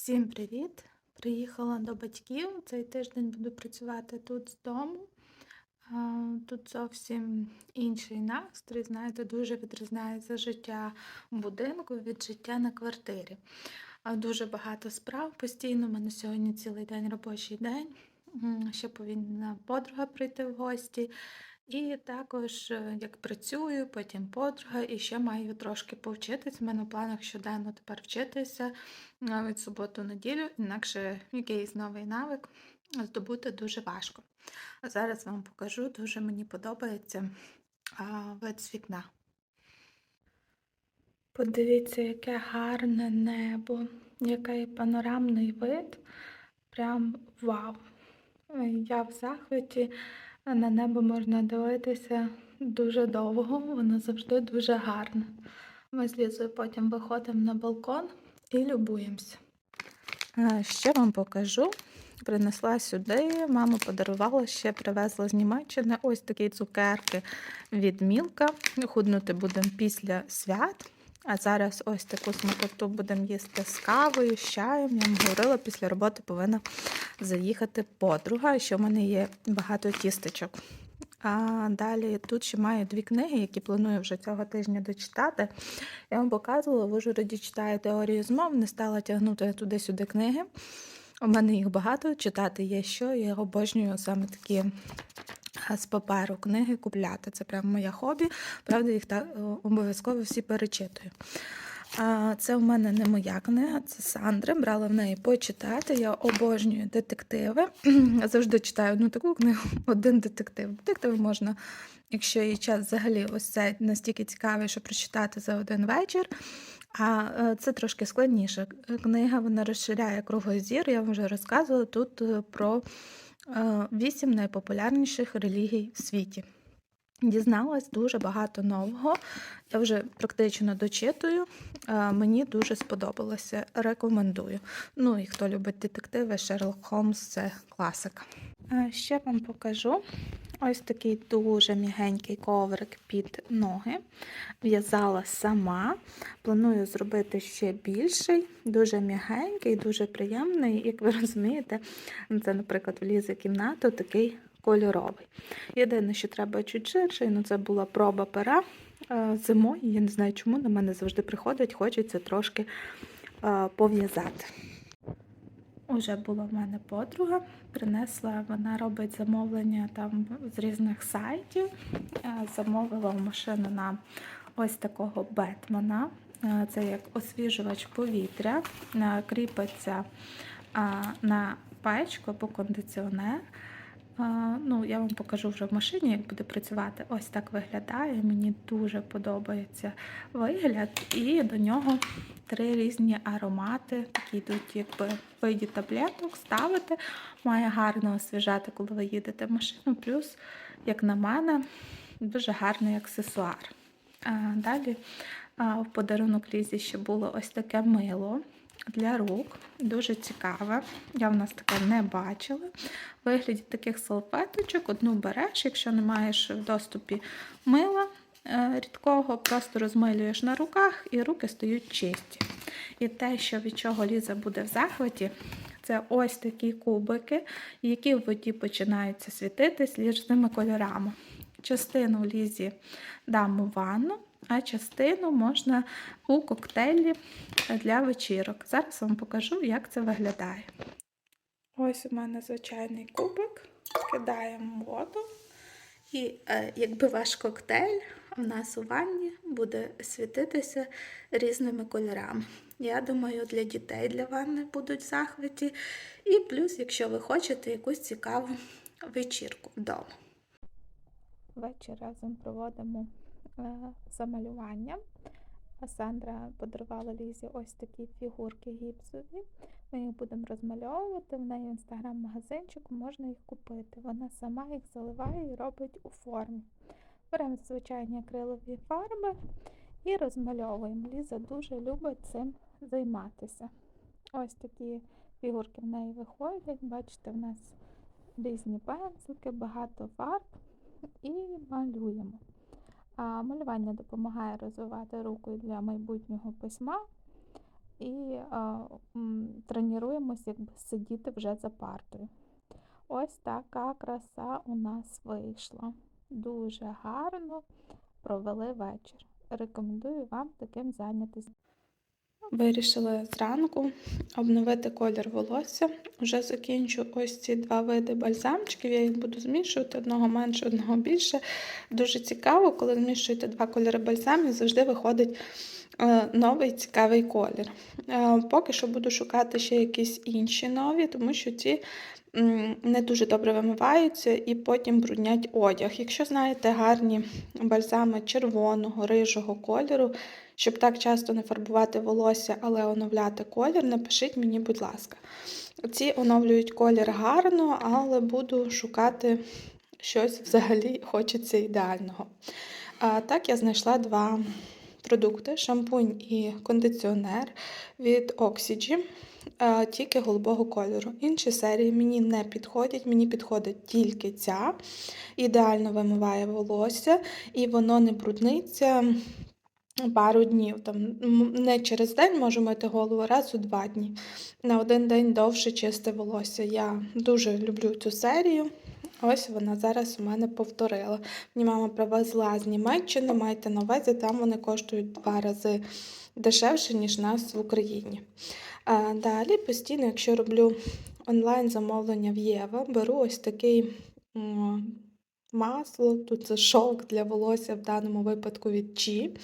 Всім привіт! Приїхала до батьків. Цей тиждень буду працювати тут з дому. Тут зовсім інший настрій. Знаєте, дуже відрізняється життя в будинку від життя на квартирі. Дуже багато справ постійно. У мене сьогодні цілий день робочий день. Ще повинна подруга прийти в гості. І також е, як працюю, потім подруга, і ще маю трошки повчитись. У мене в планах щоденно тепер вчитися навіть суботу-неділю, інакше якийсь новий навик здобути дуже важко. А зараз вам покажу, дуже мені подобається вид з вікна. Подивіться, яке гарне небо, який панорамний вид. Прям вау! Я в захваті. На небо можна дивитися дуже довго, воно завжди дуже гарне. Ми з Лізою потім виходимо на балкон і любуємося. Ще вам покажу. Принесла сюди, мама подарувала, ще привезла з Німеччини ось такі цукерки від Мілка. Худнути будемо після свят. А зараз ось таку смакоту будемо їсти з кавою, з чаєм. Я вам говорила, після роботи повинна заїхати подруга, що в мене є багато тістечок. А далі тут ще маю дві книги, які планую вже цього тижня дочитати. Я вам показувала, в Ужгороді читаю теорію змов, не стала тягнути туди-сюди книги. У мене їх багато, читати є що. Я обожнюю саме такі з паперу книги купляти. Це прям моє хобі. Правда, їх так обов'язково всі перечитую. Це в мене не моя книга, це Сандри. Брала в неї почитати. Я обожнюю детективи. Завжди читаю одну таку книгу, один детектив. Детектив можна, якщо є час взагалі, ось це настільки цікавий, що прочитати за один вечір. А це трошки складніша книга, вона розширяє кругозір. Я вам вже розказувала тут е, про вісім найпопулярніших релігій в світі. Дізналась дуже багато нового. Я вже практично дочитую. Мені дуже сподобалося. Рекомендую. Ну і хто любить детективи, Шерлок Холмс це класика. Ще вам покажу ось такий дуже мігенький коврик під ноги. В'язала сама. Планую зробити ще більший, дуже м'ягенький, дуже приємний. Як ви розумієте, це, наприклад, влізе кімнату такий кольоровий. Єдине, що треба чуть ширший, ну це була проба пера зимою. Я не знаю, чому на мене завжди приходить, хочеться трошки пов'язати. Уже була в мене подруга, принесла, вона робить замовлення там з різних сайтів. Замовила в машину нам ось такого Бетмана. Це як освіжувач повітря, кріпиться на печку або кондиціонер. Ну, Я вам покажу вже в машині, як буде працювати. Ось так виглядає. Мені дуже подобається вигляд. І до нього три різні аромати, які йдуть якби в виді таблеток, ставити. Має гарно освіжати, коли ви їдете в машину. Плюс, як на мене, дуже гарний аксесуар. Далі в подарунок Лізі ще було ось таке мило для рук. Дуже цікаве. Я в нас таке не бачила. Вигляді таких салфеточок одну береш, якщо не маєш в доступі мила е, рідкого, просто розмилюєш на руках і руки стають чисті. І те, що від чого Ліза буде в захваті, це ось такі кубики, які в воді починаються світитись різними кольорами. Частину Лізі дам у ванну, а частину можна у коктейлі для вечірок. Зараз вам покажу, як це виглядає. Ось у мене звичайний кубик, кидаємо воду. І е, якби ваш коктейль у нас у ванні буде світитися різними кольорами. Я думаю, для дітей для ванни будуть захваті. І плюс, якщо ви хочете якусь цікаву вечірку вдома. Вечір разом проводимо е, замалювання. Сандра подарувала Лізі ось такі фігурки гіпсові. Ми їх будемо розмальовувати. В неї інстаграм-магазинчику можна їх купити. Вона сама їх заливає і робить у формі. Беремо звичайні акрилові фарби і розмальовуємо. Ліза дуже любить цим займатися. Ось такі фігурки в неї виходять. Бачите, в нас різні пензлики, багато фарб і малюємо. Малювання допомагає розвивати руку для майбутнього письма. і тренуємось якби сидіти вже за партою. Ось така краса у нас вийшла. Дуже гарно провели вечір. Рекомендую вам таким зайнятися. Вирішила зранку обновити колір волосся. Вже закінчу ось ці два види бальзамчиків. Я їх буду змішувати одного менше, одного більше. Дуже цікаво, коли змішуєте два кольори бальзамів, завжди виходить е, новий цікавий колір. Е, Поки що буду шукати ще якісь інші нові, тому що ці не дуже добре вимиваються і потім бруднять одяг. Якщо знаєте гарні бальзами червоного, рижого кольору, щоб так часто не фарбувати волосся, але оновляти колір, напишіть мені, будь ласка. Ці оновлюють колір гарно, але буду шукати щось взагалі хочеться ідеального. А, так я знайшла два продукти: шампунь і кондиціонер від Oxygy, а, тільки голубого кольору. Інші серії мені не підходять, мені підходить тільки ця. Ідеально вимиває волосся, і воно не брудниться пару днів. Там, не через день можу мити голову, раз у два дні. На один день довше чисте волосся. Я дуже люблю цю серію. Ось вона зараз у мене повторила. Мені мама привезла з Німеччини, майте на увазі, там вони коштують два рази дешевше, ніж нас в Україні. А, далі постійно, якщо роблю онлайн замовлення в Єва, беру ось такий масло, тут це шовк для волосся в даному випадку від Чі.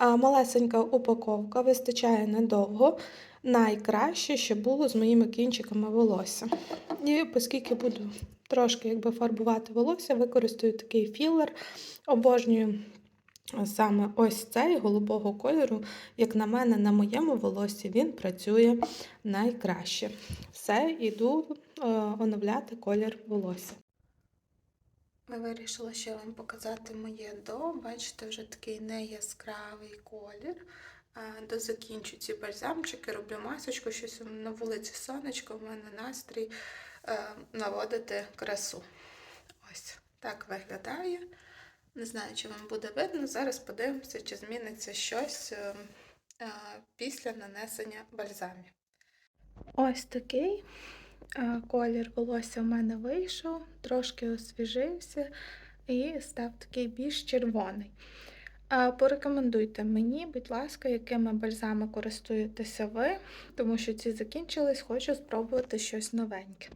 Малесенька упаковка, вистачає недовго. Найкраще, що було з моїми кінчиками волосся. І оскільки буду трошки якби, фарбувати волосся, використаю такий філер. Обожнюю саме ось цей голубого кольору. Як на мене, на моєму волоссі він працює найкраще. Все, іду е, оновляти колір волосся. Я вирішила ще вам показати моє до. Бачите, вже такий неяскравий колір. Дозакінчу ці бальзамчики, роблю масочку, щось на вулиці сонечко, в мене настрій е, наводити красу. Ось так виглядає. Не знаю, чи вам буде видно. Зараз подивимося, чи зміниться щось е, е, після нанесення бальзамів. Ось такий колір волосся в мене вийшов, трошки освіжився і став такий більш червоний. Порекомендуйте мені, будь ласка, якими бальзами користуєтеся ви, тому що ці закінчились, хочу спробувати щось новеньке.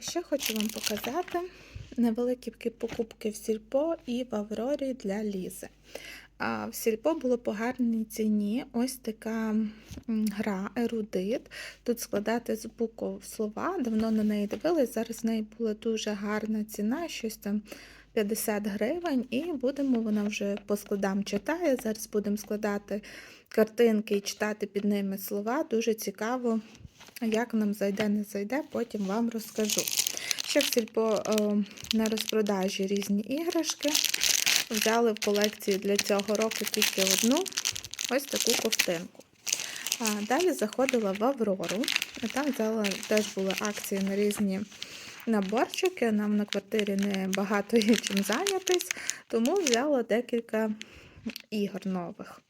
Ще хочу вам показати невеликі покупки в Сільпо і в Аврорі для Лізи. В Сільпо було по гарній ціні ось така гра ерудит. Тут складати з букв слова, давно на неї дивилась, зараз в неї була дуже гарна ціна, щось там 50 гривень, і будемо, вона вже по складам читає. Зараз будемо складати картинки і читати під ними слова. Дуже цікаво, як нам зайде, не зайде, потім вам розкажу. Ще в сільпо е, на розпродажі різні іграшки. Взяли в колекцію для цього року тільки одну ось таку ковтинку. Далі заходила в Аврору, там взяла, теж були акції на різні наборчики. Нам на квартирі не багато є чим зайнятись, тому взяла декілька ігор нових.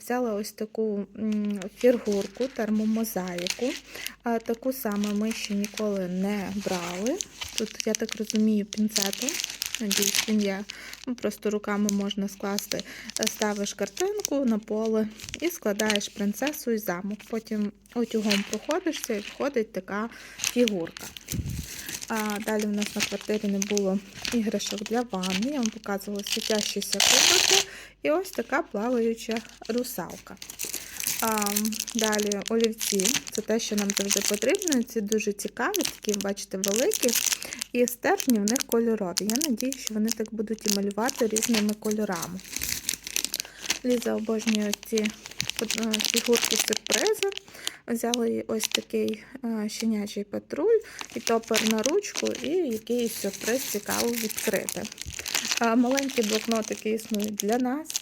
Взяла ось таку фігурку, термомозаїку. Таку саму ми ще ніколи не брали. Тут, я так розумію, пінцетом. Надіюсь, він є. Ну, Просто руками можна скласти. Ставиш картинку на поле і складаєш принцесу і замок. Потім утюгом проходишся і входить така фігурка. А далі в нас на квартирі не було іграшок для ванни. Я вам показувала світящіся кубики. І ось така плаваюча русалка. А, далі олівці. Це те, що нам завжди потрібно. Ці дуже цікаві, такі, бачите, великі. І стержні в них кольорові. Я надію, що вони так будуть і малювати різними кольорами. Ліза обожнює ці е, фігурки сюрпризи. Взяла їй ось такий е, щенячий патруль, і топер на ручку, і якийсь сюрприз цікаво відкрити. Маленькі блокнотики існують для нас.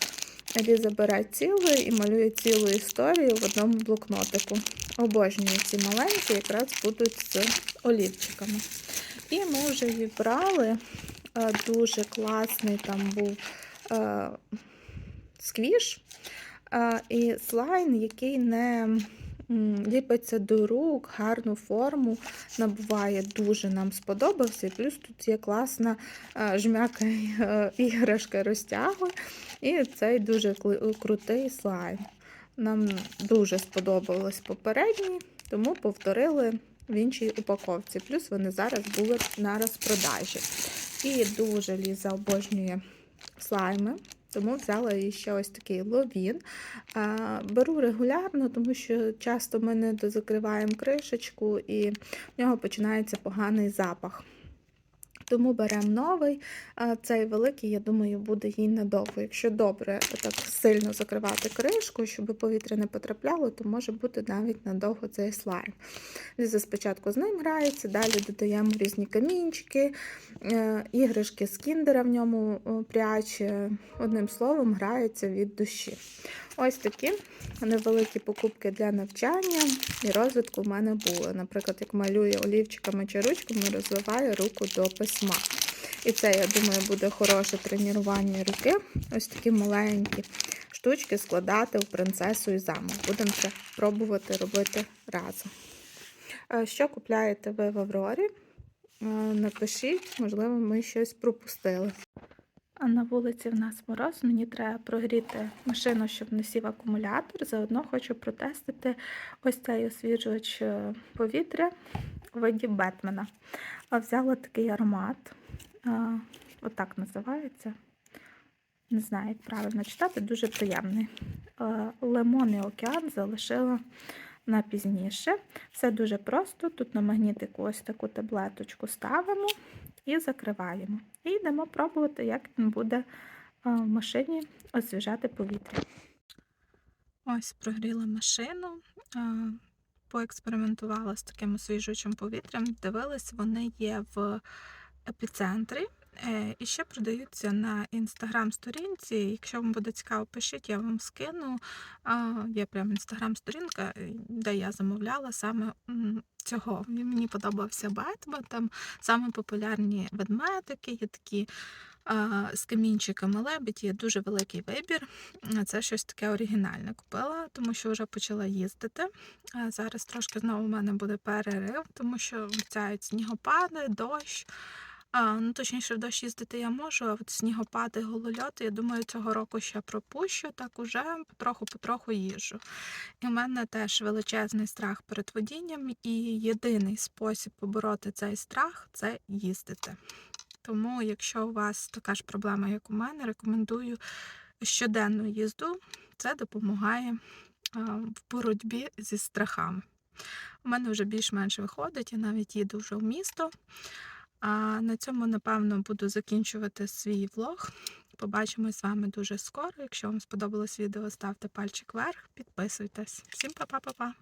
Ліза бере цілу і малює цілу історію в одному блокнотику. Обожнюю ці маленькі, якраз будуть з олівчиками. І ми вже вібрали е, дуже класний там був е, сквіш. А, І слайн, який не ліпиться до рук, гарну форму набуває, дуже нам сподобався. Плюс тут є класна е, жмяка е, іграшка розтягує. І цей дуже крутий слайм. Нам дуже сподобалось попередній, тому повторили в іншій упаковці. Плюс вони зараз були на розпродажі. І дуже Ліза обожнює слайми, тому взяла ще ось такий ловін. Беру регулярно, тому що часто ми не дозакриваємо кришечку і в нього починається поганий запах. Тому беремо новий. Цей великий, я думаю, буде їй надовго. Якщо добре так сильно закривати кришку, щоб повітря не потрапляло, то може бути навіть надовго цей слайм. Ліза спочатку з ним грається, далі додаємо різні камінчики, е, іграшки з кіндера в ньому о, пряче. Одним словом, грається від душі. Ось такі невеликі покупки для навчання і розвитку в мене були. Наприклад, як малює олівчиками чи ручками, розвиває руку до письма. І це, я думаю, буде хороше тренування руки. Ось такі маленькі штучки складати в принцесу і замок. Будемо це пробувати робити разом. Е, Що купляєте ви в Аврорі? Е, Напишіть, можливо, ми щось пропустили. А на вулиці в нас мороз, мені треба прогріти машину, щоб не акумулятор. Заодно хочу протестити ось цей освіжувач е, повітря у виді Бетмена. Взяла такий аромат. Отак називається. Не знаю, як правильно читати, дуже приємний. Е, Лимон і океан залишила на пізніше. Все дуже просто. Тут на магнітику ось таку таблеточку ставимо і закриваємо. І йдемо пробувати, як він буде е, в машині освіжати повітря. Ось прогріла машину, е, поекспериментувала з таким освіжуючим повітрям. Дивилась, вони є в епіцентрі. Е, І ще продаються на інстаграм-сторінці. Якщо вам буде цікаво, пишіть, я вам скину. Є прям інстаграм-сторінка, е, де я замовляла саме цього. Мені подобався Бетмен, там саме популярні ведмедики, є такі з камінчиками лебедь, є дуже великий вибір. Це щось таке оригінальне купила, тому що вже почала їздити. Зараз трошки знову в мене буде перерив, тому що обіцяють снігопади, дощ. А, ну, точніше, в дощ їздити я можу, а от снігопади, голольоти, я думаю, цього року ще пропущу, так уже потроху-потроху їжджу. І в мене теж величезний страх перед водінням, і єдиний спосіб побороти цей страх це їздити. Тому, якщо у вас така ж проблема, як у мене, рекомендую щоденну їзду. Це допомагає в боротьбі зі страхами. У мене вже більш-менш виходить, я навіть їду вже в місто. А на цьому, напевно, буду закінчувати свій влог. Побачимось з вами дуже скоро. Якщо вам сподобалось відео, ставте пальчик вверх, підписуйтесь. Всім па-па-па-па!